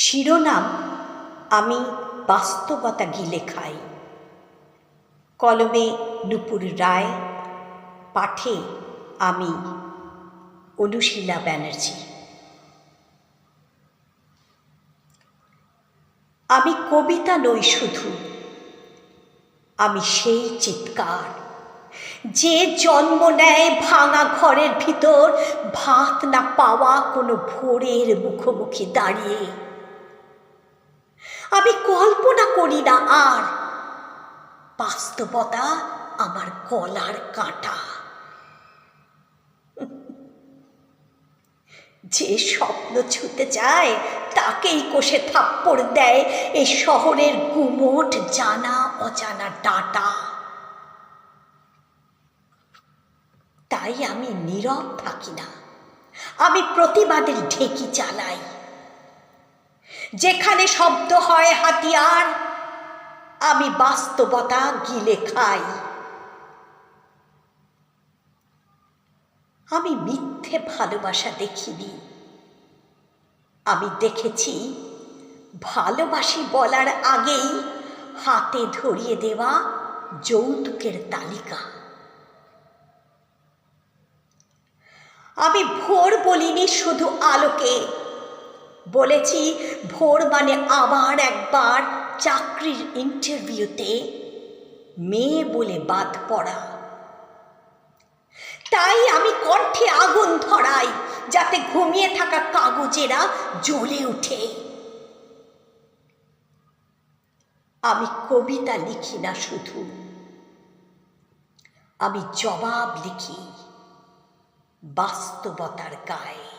শিরোনাম, আমি বাস্তবতা গিলে খাই। কলমে নুপুর রায়, পাঠে আমি অনুশীলা ব্যানার্জি। আমি কবিতা নই শুধু, আমি সেই চিৎকার। যে জন্ম নেয় ভাঙা ঘরের ভিতর, ভাত না পাওয়া কোনো ভোরের মুখোমুখি দাঁড়িয়ে। আমি কল্পনা করি না আর। বাস্তবতা আমার গলার কাঁটা। যে স্বপ্ন ছুতে চায় তাকেই কষে থাপ্পড় দেয় এই শহরের গুমোট জানা অজানা ডাটা। তাই আমি নীরব থাকি না। আমি প্রতিবাদের ঢেকি চালাই। যেখানে শব্দ হয় হাতিয়ার, আমি বাস্তবতা গিলে খাই। আমি মিথ্যে ভালোবাসা দেখিনি। আমি দেখেছি ভালোবাসি বলার আগেই হাতে ধরিয়ে দেওয়া যৌতুকের তালিকা। আমি ভোর বলিনি শুধু আলোকে বলেছি, ভোর মানে আবার একবার চাকরির ইন্টারভিউতে মেয়ে বলে বাদ পড়া। তাই আমি কণ্ঠে আগুন ধরাই, যাতে ঘুমিয়ে থাকা কাগজেরা জ্বলে ওঠে। আমি কবিতা লিখি না শুধু, আমি জবাব লিখি বাস্তবতার গায়ে।